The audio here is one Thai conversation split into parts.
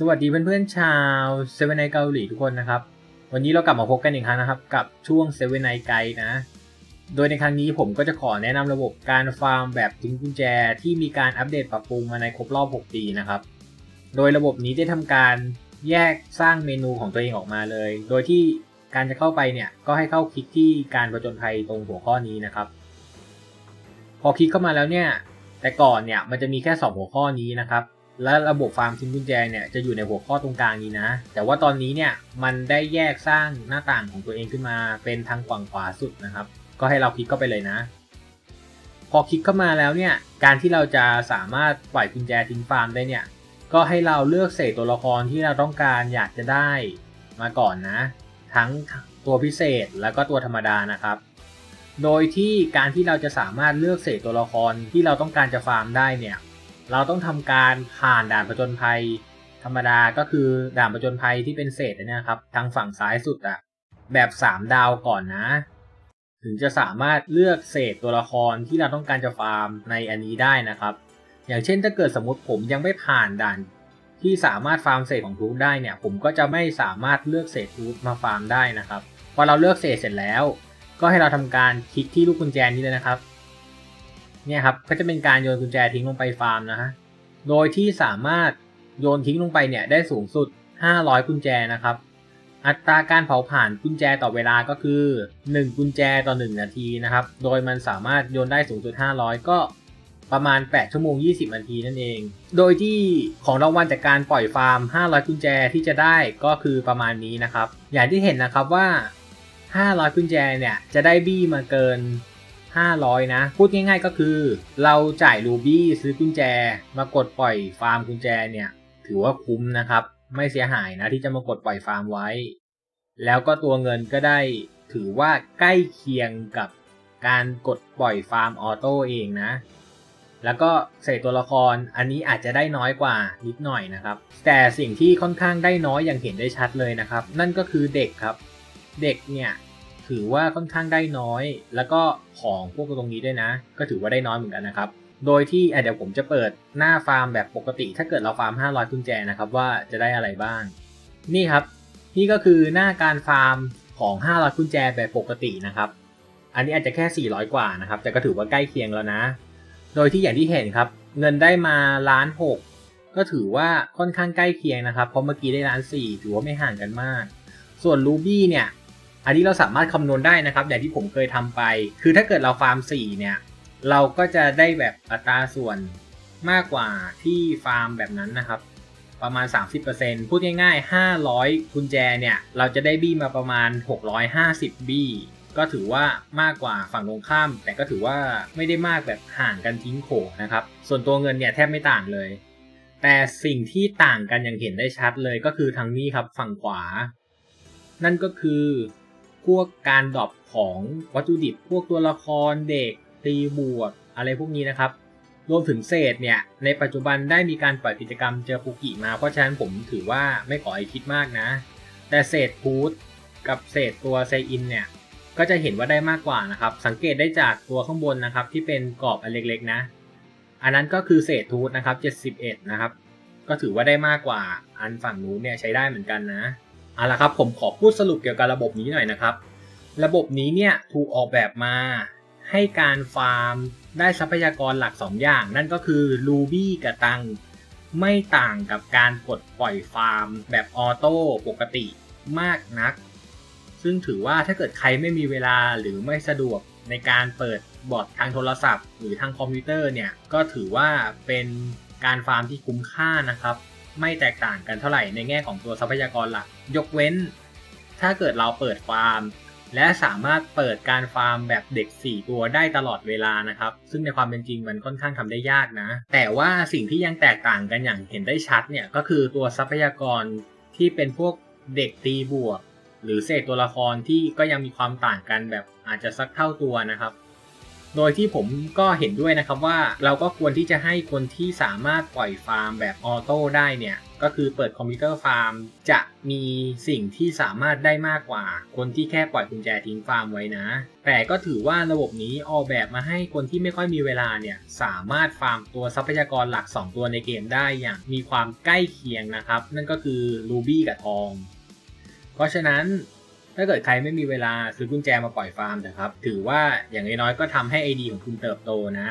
สวัสดีเพื่อนๆชาวเซเว่นไนเกาหลีทุกคนนะครับ วันนี้เรากลับมาพบกันอีกครั้งนะครับ กับช่วงเซเว่นไนไกนะ โดยในครั้งนี้ผมก็จะขอแนะนำระบบการฟาร์มแบบทิ้งกุญแจที่มีการอัปเดตปรับปรุงมาในครบรอบ 6 ปีนะครับ โดยระบบนี้ได้ทำการแยกสร้างเมนูของตัวเองออกมาเลย โดยที่การจะเข้าไปเนี่ยก็ให้เข้าคลิกที่การประจนภัยตรงหัวข้อนี้นะครับ พอคลิกเข้ามาแล้วเนี่ยแต่ก่อนเนี่ยมันจะมีแค่ 2 หัวข้อนี้นะครับ และระบบฟาร์มทิ้งกุญแจเนี่ยจะอยู่ในหัวข้อตรงกลางนี้นะ แต่ว่าตอนนี้เนี่ยมันได้แยกสร้างหน้าต่างของตัวเองขึ้นมาเป็นทางฝั่งขวาสุดนะครับ ก็ให้เราคลิกเข้าไปเลยนะ พอคลิกเข้ามาแล้วเนี่ยการที่เราจะสามารถปล่อยกุญแจทิ้งฟาร์มได้เนี่ยก็ให้เราเลือกเศษตัวละครที่เราต้องการอยากจะได้มาก่อนนะ ทั้งตัวพิเศษแล้วก็ตัวธรรมดานะครับ โดยที่การที่เราจะสามารถเลือกเศษตัวละครที่เราต้องการจะฟาร์มได้เนี่ย เราต้องทำการผ่านด่านผจญภัย ธรรมดาก็คือด่านผจญภัยที่เป็นเศษนะครับทางฝั่งซ้ายสุดอะแบบ 3 ดาวก่อนนะ ถึงจะสามารถเลือกเศษตัวละครที่เราต้องการจะฟาร์มในอันนี้ได้นะครับ อย่างเช่นถ้าเกิดสมมติผมยังไม่ผ่านด่านที่สามารถฟาร์มเศษของทูตได้เนี่ย ผมก็จะไม่สามารถเลือกเศษทูตมาฟาร์มได้นะครับพอเราเลือกเศษเสร็จแล้ว ก็ให้เราทำการคลิกที่ลูกกุญแจนี้เลยนะครับ เนี่ยครับก็จะเป็นการโยนกุญแจทิ้งลงไปฟาร์มนะฮะโดยที่สามารถโยนทิ้งลงไปเนี่ยได้สูงสุด 500 กุญแจนะครับ อัตราการเผาผ่านกุญแจต่อเวลาก็คือ 1 กุญแจต่อ 1 นาทีนะครับ โดยมันสามารถโยนได้สูงสุด 500 ก็ประมาณ 8 ชั่วโมง 20 นาทีนั่นเอง โดยที่ของรางวัลจากการปล่อยฟาร์ม 500 กุญแจที่จะได้ก็คือประมาณนี้นะครับ อย่างที่เห็นนะครับว่า 500 กุญแจเนี่ยจะได้บี้มาเกิน 500 นะ พูดง่ายๆก็คือ เราจ่ายรูบี้ซื้อกุญแจ มากดปล่อยฟาร์มกุญแจเนี่ย ถือว่าคุ้มนะครับ ไม่เสียหายนะที่จะมากดปล่อยฟาร์มไว้ แล้วก็ตัวเงินก็ได้ถือว่าใกล้เคียงกับการกดปล่อยฟาร์มออโต้เองนะ แล้วก็เศษตัวละครอันนี้อาจจะได้น้อยกว่านิดหน่อยนะครับ แต่สิ่งที่ค่อนข้างได้น้อยอย่างเห็นได้ชัดเลยนะครับ นั่นก็คือเด็กครับ เด็กเนี่ย ถือว่าค่อนข้างได้น้อย แล้วก็ของพวกตรงนี้ด้วยนะ ก็ถือว่าได้น้อยเหมือนกันนะครับ โดยที่เดี๋ยวผมจะเปิดหน้าฟาร์มแบบปกติ ถ้าเกิดเราฟาร์ม 500กุญแจนะครับว่าจะได้อะไรบ้าง นี่ครับ นี่ก็คือหน้าการฟาร์มของ 500กุญแจแบบปกตินะครับ อันนี้อาจจะแค่ 400 กว่านะครับ แต่ก็ถือว่าใกล้เคียงแล้วนะ โดยที่อย่างที่เห็นครับ เงินได้มาล้านหกก็ถือว่าค่อนข้างใกล้เคียงนะครับ เพราะเมื่อกี้ได้ล้านสี่ถือว่าไม่ห่างกันมาก ส่วนรูบี้เนี่ย อันนี้เราสามารถคำนวณได้นะครับ อย่างที่ผมเคยทำไป คือถ้าเกิดเราฟาร์ม 4 เนี่ย เราก็จะได้แบบอัตราส่วนมากกว่าที่ฟาร์มแบบนั้นนะครับ ประมาณ 30%พูดง่ายๆ 500 กุญแจเนี่ย เราจะได้บี้มาประมาณ 650 บี้ ก็ถือว่ามากกว่าฝั่งตรงข้าม แต่ก็ถือว่าไม่ได้มากแบบห่างกันทิ้งโขนะครับ ส่วนตัวเงินเนี่ยแทบไม่ต่างเลย แต่สิ่งที่ต่างกันอย่างเห็นได้ชัดเลยก็คือทางนี้ครับฝั่งขวา นั่นก็คือ พวกการดรอปของวัตถุดิบ พวกตัวละครเด็ก ตีบวกอะไรพวกนี้นะครับ รวมถึงเศษเนี่ยในปัจจุบันได้มีการปล่อยกิจกรรมเจอปุกิมา เพราะฉะนั้นผมถือว่าไม่ขอให้คิดมากนะ แต่เศษพูดกับเศษตัวเซอินเนี่ยก็จะเห็นว่าได้มากกว่านะครับ สังเกตได้จากตัวข้างบนนะครับ ที่เป็นกรอบอันเล็กๆนะ อันนั้นก็คือเศษทูตนะครับ 71 นะครับ ก็ถือว่าได้มากกว่าอันฝั่งนู้นเนี่ยใช้ได้เหมือนกันนะ เอาละครับผมขอพูดสรุปเกี่ยวกับระบบนี้หน่อยนะครับ ระบบนี้เนี่ยถูกออกแบบมาให้การฟาร์มได้ทรัพยากรหลัก 2 อย่าง นั่นก็คือ Ruby กับตังไม่ต่างกับการกดปล่อยฟาร์ม แบบออโต้ปกติมากนัก ซึ่งถือว่าถ้าเกิดใครไม่มีเวลาหรือไม่สะดวกในการเปิดบอร์ดทางโทรศัพท์ หรือทางคอมพิวเตอร์เนี่ย ก็ถือว่าเป็นการฟาร์มที่คุ้มค่านะครับ ไม่แตกต่างกันเท่าไหร่ในแง่ของตัวทรัพยากรหลัก ยกเว้น ถ้าเกิดเราเปิดฟาร์ม และสามารถเปิดการฟาร์มแบบเด็ก 4 ตัวได้ตลอดเวลานะครับ ซึ่งในความเป็นจริงมันค่อนข้างทำได้ยากนะ แต่ว่าสิ่งที่ยังแตกต่างกันอย่างเห็นได้ชัดเนี่ยก็คือตัวทรัพยากรที่เป็นพวกเด็กตีบวก หรือเศษตัวละครที่ก็ยังมีความต่างกันแบบอาจจะสักเท่าตัวนะครับ โดยที่ผมก็เห็นด้วยนะครับว่าเราก็ควรที่จะให้คนที่สามารถปล่อยฟาร์มแบบออโต้ได้เนี่ย ก็คือเปิดคอมพิวเตอร์ฟาร์ม จะมีสิ่งที่สามารถได้มากกว่า คนที่แค่ปล่อยกุญแจทิ้งฟาร์มไว้นะ แต่ก็ถือว่าระบบนี้ออกแบบมาให้คนที่ไม่ค่อยมีเวลาเนี่ย สามารถฟาร์มตัวทรัพยากรหลัก 2 ตัวในเกมได้อย่างมีความใกล้เคียงนะครับ นั่นก็คือรูบี้กับทอง เพราะฉะนั้น ถ้าเกิดใครไม่มีเวลาซื้อกุญแจมาปล่อยฟาร์มนะครับ ถือว่าอย่างน้อยๆก็ทำให้ไอดีของคุณเติบโตนะ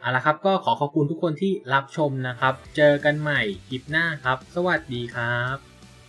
เอาละครับก็ขอขอบคุณทุกคนที่รับชมนะครับ เจอกันใหม่คลิปหน้าครับ สวัสดีครับ